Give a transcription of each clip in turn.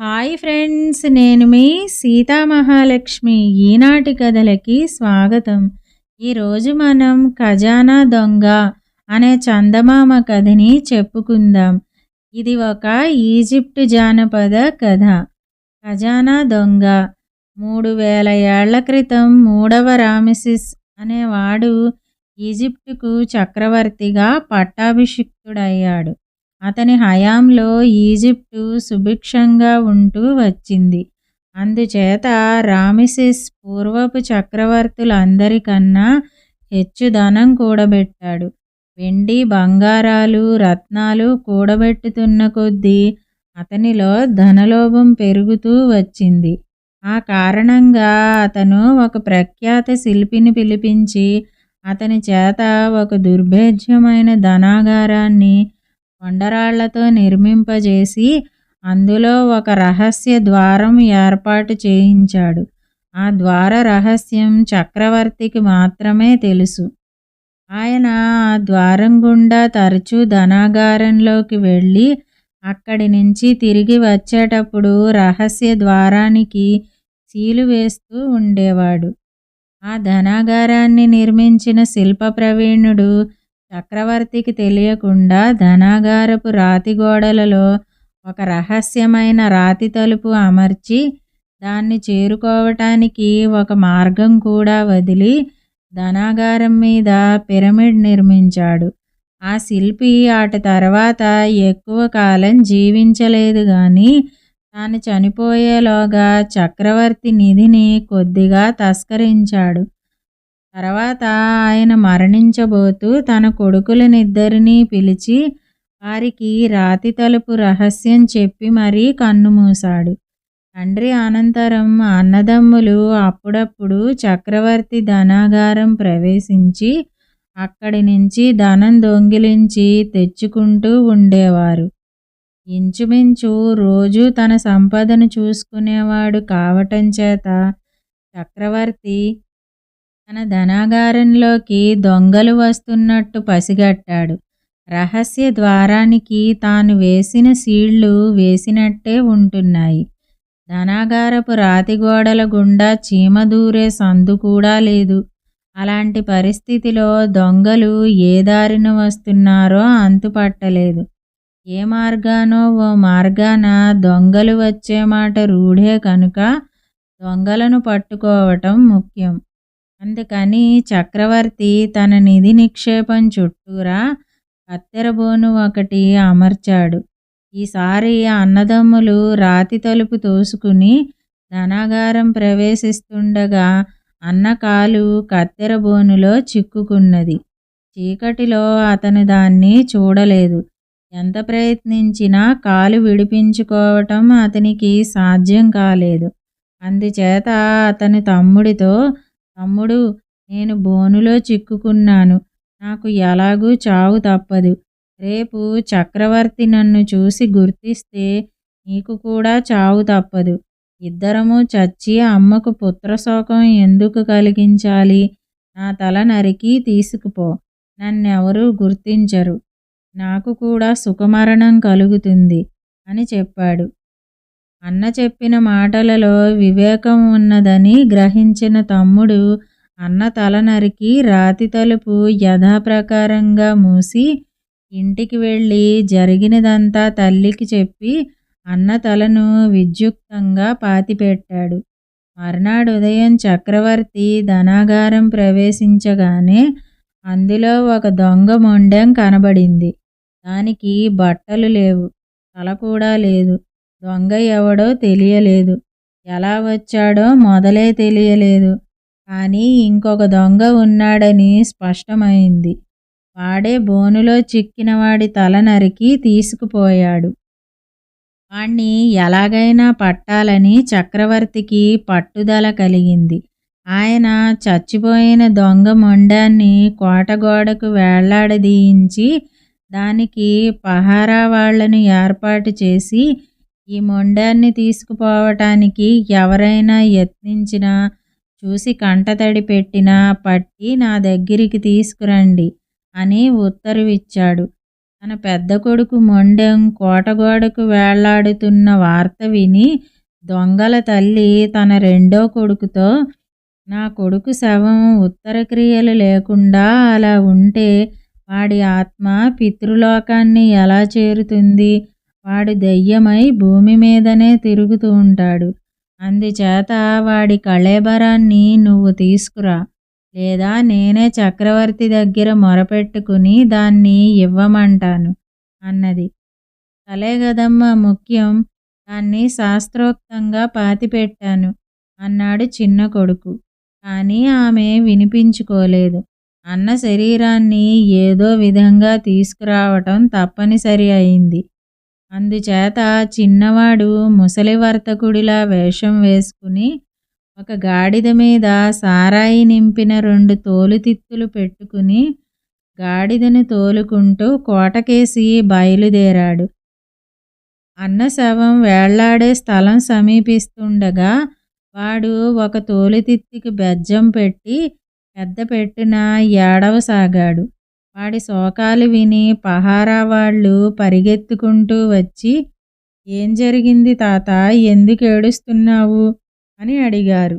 Hi friends నేను మీ సీతామహాలక్ష్మి ఈనాటి కథలకి స్వాగతం. ఈరోజు మనం ఖజానా దొంగ అనే చందమామ కథని చెప్పుకుందాం. ఇది ఒక ఈజిప్ట్ జానపద కథ. ఖజానా దొంగ మూడు వేల ఏళ్ళ క్రితం మూడవ రామిసిస్ అనేవాడు ఈజిప్టుకు చక్రవర్తిగా పట్టాభిషిక్తుడయ్యాడు. అతని హయాంలో ఈజిప్టు సుభిక్షంగా ఉంటూ వచ్చింది. అందుచేత రామిసిస్ పూర్వపు చక్రవర్తులందరికన్నా హెచ్చు ధనం కూడబెట్టాడు. వెండి బంగారాలు రత్నాలు కూడబెట్టుతున్న కొద్దీ అతనిలో ధనలోభం పెరుగుతూ వచ్చింది. ఆ కారణంగా అతను ఒక ప్రఖ్యాత శిల్పిని పిలిపించి అతని చేత ఒక దుర్భేద్యమైన ధనాగారాన్ని కొండరాళ్ళతో నిర్మింపజేసి అందులో ఒక రహస్య ద్వారం ఏర్పాటు చేయించాడు. ఆ ద్వార రహస్యం చక్రవర్తికి మాత్రమే తెలుసు. ఆయన ఆ ద్వారం గుండా తరచూ ధనాగారంలోకి వెళ్ళి అక్కడి నుంచి తిరిగి వచ్చేటప్పుడు రహస్య ద్వారానికి సీలు వేస్తూ ఉండేవాడు. ఆ ధనాగారాన్ని నిర్మించిన శిల్ప ప్రవీణుడు చక్రవర్తికి తెలియకుండా ధనాగారపు రాతి గోడలలో ఒక రహస్యమైన రాతి తలుపు అమర్చి దాన్ని చేరుకోవటానికి ఒక మార్గం కూడా వదిలి ధనాగారం మీద పిరమిడ్ నిర్మించాడు. ఆ శిల్పి ఆట తర్వాత ఎక్కువ కాలం జీవించలేదు కానీ తాను చనిపోయేలోగా చక్రవర్తి నిధిని కొద్దిగా తస్కరించాడు. తర్వాత ఆయన మరణించబోతూ తన కొడుకులనిద్దరినీ పిలిచి వారికి రాతి తలుపు రహస్యం చెప్పి మరీ కన్నుమూశాడు తండ్రి అనంతరం అన్నదమ్ములు అప్పుడప్పుడు చక్రవర్తి ధనాగారం ప్రవేశించి అక్కడి నుంచి ధనం దొంగిలించి తెచ్చుకుంటూ ఉండేవారు. ఇంచుమించు రోజు తన సంపదను చూసుకునేవాడు కావటం చేత చక్రవర్తి తన ధనాగారంలోకి దొంగలు వస్తున్నట్టు పసిగట్టాడు. రహస్య ద్వారానికి తాను వేసిన సీళ్ళు వేసినట్టే ఉంటున్నాయి. ధనాగారపు రాతి గోడల గుండా చీమ దూరే సందు కూడా లేదు. అలాంటి పరిస్థితిలో దొంగలు ఏ దారిన వస్తున్నారో అంతుపట్టలేదు. ఏ మార్గానో ఓ మార్గాన దొంగలు వచ్చే మాట రూఢే కనుక దొంగలను పట్టుకోవటం ముఖ్యం. అందుకని చక్రవర్తి తన నిధి నిక్షేపం చుట్టూరా కత్తెరబోను ఒకటి అమర్చాడు. ఈసారి అన్నదమ్ములు రాతి తలుపు తోసుకుని ధనాగారం ప్రవేశిస్తుండగా అన్న కాలు కత్తెరబోనులో చిక్కుకున్నది. చీకటిలో అతను దాన్ని చూడలేదు. ఎంత ప్రయత్నించినా కాలు విడిపించుకోవటం అతనికి సాధ్యం కాలేదు. అందుచేత అతని తమ్ముడితో తమ్ముడు నేను బోనులో చిక్కుకున్నాను. నాకు ఎలాగూ చావు తప్పదు. రేపు చక్రవర్తి నన్ను చూసి గుర్తిస్తే నీకు కూడా చావు తప్పదు. ఇద్దరము చచ్చి అమ్మకు పుత్రశోకం ఎందుకు కలిగించాలి? నా తల నరికి తీసుకుపో. నన్నెవరూ గుర్తించరు. నాకు కూడా సుఖమరణం కలుగుతుంది అని చెప్పాడు. అన్న చెప్పిన మాటలలో వివేకం ఉన్నదని గ్రహించిన తమ్ముడు అన్న తల నరికి రాతి తలుపు యథాప్రకారంగా మూసి ఇంటికి వెళ్ళి జరిగినదంతా తల్లికి చెప్పి అన్న తలను విద్యుక్తంగా పాతిపెట్టాడు. మర్నాడు ఉదయం చక్రవర్తి ధనాగారం ప్రవేశించగానే అందులో ఒక దొంగ మొండెం కనబడింది. దానికి బట్టలు లేవు తల కూడా లేదు. దొంగ ఎవడో తెలియలేదు. ఎలా వచ్చాడో మొదలే తెలియలేదు. కానీ ఇంకొక దొంగ ఉన్నాడని స్పష్టమైంది. వాడే బోనులో చిక్కినవాడి తల నరికి తీసుకుపోయాడు. వాణ్ణి ఎలాగైనా పట్టాలని చక్రవర్తికి పట్టుదల కలిగింది. ఆయన చచ్చిపోయిన దొంగ మొండాన్ని కోటగోడకు వేళ్ళాడదీయించి దానికి పహారా వాళ్ళను ఏర్పాటు చేసి ఈ మొండాన్ని తీసుకుపోవటానికి ఎవరైనా యత్నించినా చూసి కంటతడి పెట్టినా పట్టి నా దగ్గరికి తీసుకురండి అని ఉత్తరువిచ్చాడు. తన పెద్ద కొడుకు మొండెం కోటగోడకు వేళ్ళాడుతున్న వార్త విని దొంగల తల్లి తన రెండో కొడుకుతో నా కొడుకు శవం ఉత్తరక్రియలు లేకుండా అలా ఉంటే వాడి ఆత్మ పితృలోకాన్ని ఎలా చేరుతుంది? వాడు దెయ్యమై భూమి మీదనే తిరుగుతూ ఉంటాడు. అందుచేత వాడి కళేబరాన్ని నువ్వు తీసుకురా. లేదా నేనే చక్రవర్తి దగ్గర మొరపెట్టుకుని దాన్ని ఇవ్వమంటాను అన్నది. తలేగదమ్మ ముఖ్యం దాన్ని శాస్త్రోక్తంగా పాతిపెట్టాను అన్నాడు చిన్న కొడుకు. కానీ ఆమె వినిపించుకోలేదు. అన్న శరీరాన్ని ఏదో విధంగా తీసుకురావటం తప్పనిసరి అయింది. అందుచేత చిన్నవాడు ముసలి వర్తకుడిలా వేషం వేసుకుని ఒక గాడిద మీద సారాయి నింపిన రెండు తోలుతిత్తులు పెట్టుకుని గాడిదను తోలుకుంటూ కోటకేసి బయలుదేరాడు. అన్న శవం వేళ్ళాడే స్థలం సమీపిస్తుండగా వాడు ఒక తోలుతిత్తికి బెజ్జం పెట్టి పెద్ద పెట్టిన ఏడవసాగాడు. వాడి శోకాలు విని పహారా వాళ్ళు పరిగెత్తుకుంటూ వచ్చి ఏం జరిగింది తాత? ఎందుకు ఏడుస్తున్నావు? అని అడిగారు.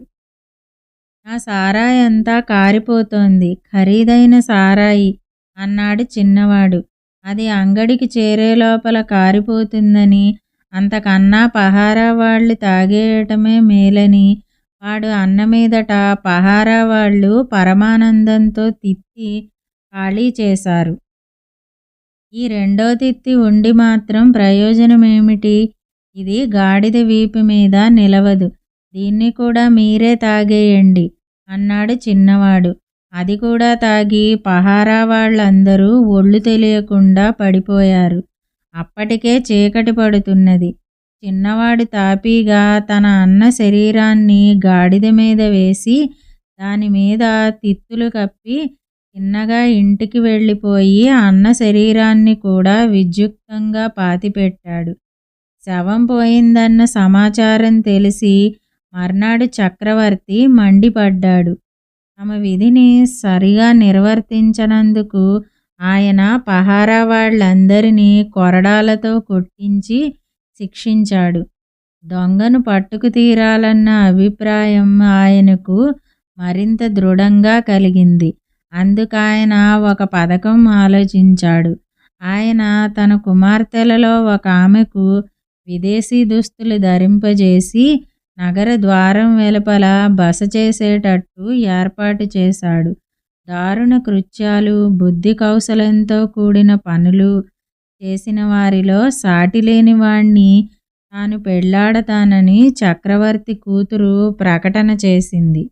నా సారాయి అంతా కారిపోతోంది. ఖరీదైన సారాయి అన్నాడు చిన్నవాడు. అది అంగడికి చేరే లోపల కారిపోతుందని అంతకన్నా పహారా వాళ్ళు తాగేయటమే మేలని వాడు అన్న మీదట పహారా వాళ్ళు పరమానందంతో తిత్తి ఖాళీ చేశారు. ఈ రెండో తిత్తి ఉండి మాత్రం ప్రయోజనమేమిటి? ఇది గాడిద వీపు మీద నిలవదు. దీన్ని కూడా మీరే తాగేయండి అన్నాడు చిన్నవాడు. అది కూడా తాగి పహారా వాళ్ళందరూ ఒళ్ళు తెలియకుండా పడిపోయారు. అప్పటికే చీకటి పడుతున్నది. చిన్నవాడు తాపీగా తన అన్న శరీరాన్ని గాడిద మీద వేసి దాని మీద తిత్తులు కప్పి చిన్నగా ఇంటికి వెళ్ళిపోయి అన్న శరీరాన్ని కూడా విద్యుక్తంగా పాతిపెట్టాడు. శవం పోయిందన్న సమాచారం తెలిసి మర్నాడు చక్రవర్తి మండిపడ్డాడు. తమ విధిని సరిగా నిర్వర్తించనందుకు ఆయన పహారా వాళ్ళందరినీ కొరడాలతో కొట్టించి శిక్షించాడు. దొంగను పట్టుకు తీరాలన్న అభిప్రాయం ఆయనకు మరింత దృఢంగా కలిగింది. అందుకాయన ఒక పథకం ఆలోచించాడు. ఆయన తన కుమార్తెలలో ఒక ఆమెకు విదేశీ దుస్తులు ధరింపజేసి నగర ద్వారం వెలుపల బస చేసేటట్టు ఏర్పాటు చేశాడు. దారుణ కృత్యాలు బుద్ధి కౌశలంతో కూడిన పనులు చేసిన వారిలో సాటి లేని వాణ్ణి తాను పెళ్ళాడతానని చక్రవర్తి కూతురు ప్రకటన చేసింది.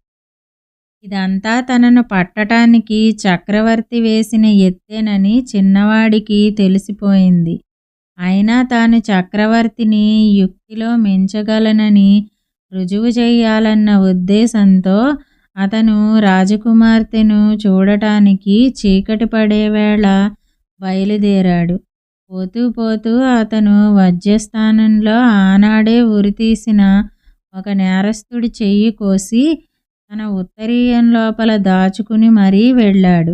ఇదంతా తనను పట్టటానికి చక్రవర్తి వేసిన ఎత్తేనని చిన్నవాడికి తెలిసిపోయింది. అయినా తాను చక్రవర్తిని యుక్తిలో మించగలనని రుజువు చేయాలన్న ఉద్దేశంతో అతను రాజకుమార్తెను చూడటానికి చీకటి పడేవేళ బయలుదేరాడు. పోతూ పోతూ అతను వజ్రస్థానంలో ఆనాడే ఉరితీసిన ఒక నేరస్తుడి చెయ్యి కోసి తన ఉత్తరీయం లోపల దాచుకుని మరీ వెళ్ళాడు.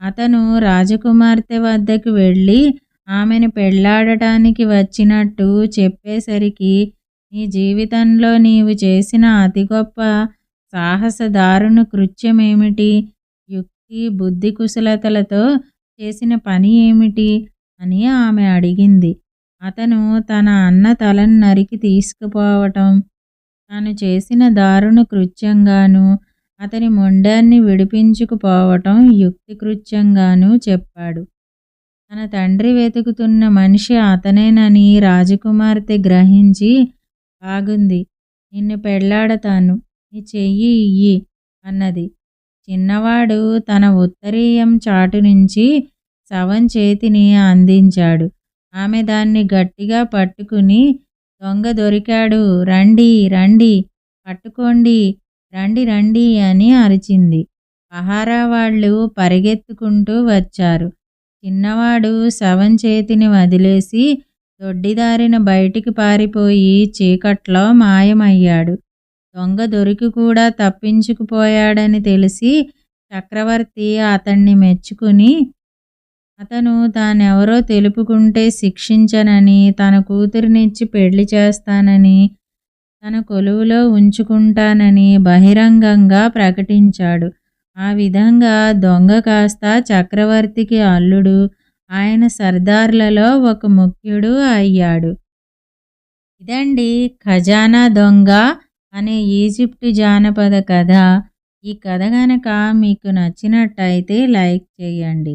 అతను రాజకుమార్తె వద్దకు వెళ్ళి ఆమెను పెళ్ళాడటానికి వచ్చినట్టు చెప్పేసరికి నీ జీవితంలో నీవు చేసిన అతి గొప్ప సాహస దారుణ కృత్యమేమిటి? యుక్తి బుద్ధి కుశలతలతో చేసిన పని ఏమిటి? అని ఆమె అడిగింది. అతను తన అన్న తలను నరికి తీసుకుపోవటం తాను చేసిన దారుణ కృత్యంగాను అతని మొండాన్ని విడిపించుకుపోవటం యుక్తి కృత్యంగాను చెప్పాడు. తన తండ్రి వెతుకుతున్న మనిషి అతనేనని రాజకుమార్తె గ్రహించి బాగుంది. నిన్ను పెళ్ళాడతాను నీ చెయ్యి ఇయ్యి అన్నది. చిన్నవాడు తన ఉత్తరీయం చాటు నుంచి శవం చేతిని అందించాడు. ఆమె దాన్ని గట్టిగా పట్టుకుని దొంగ దొరికాడు. రండి రండి పట్టుకోండి రండి రండి అని అరిచింది. పహారా వాళ్ళు పరిగెత్తుకుంటూ వచ్చారు. చిన్నవాడు శవం చేతిని వదిలేసి దొడ్డిదారిన బయటికి పారిపోయి చీకట్లో మాయమయ్యాడు. దొంగ దొరికి కూడా తప్పించుకుపోయాడని తెలిసి చక్రవర్తి అతన్ని మెచ్చుకుని అతను తానెవరో తెలుపుకుంటే శిక్షించనని తన కూతురినిచ్చి పెళ్ళి చేస్తానని తన కొలువులో ఉంచుకుంటానని బహిరంగంగా ప్రకటించాడు. ఆ విధంగా దొంగ కాస్త చక్రవర్తికి అల్లుడు ఆయన సర్దార్లలో ఒక ముఖ్యుడు అయ్యాడు. ఇదండి ఖజానా దొంగ అనే ఈజిప్టు జానపద కథ. ఈ కథ గనక మీకు నచ్చినట్టయితే లైక్ చేయండి.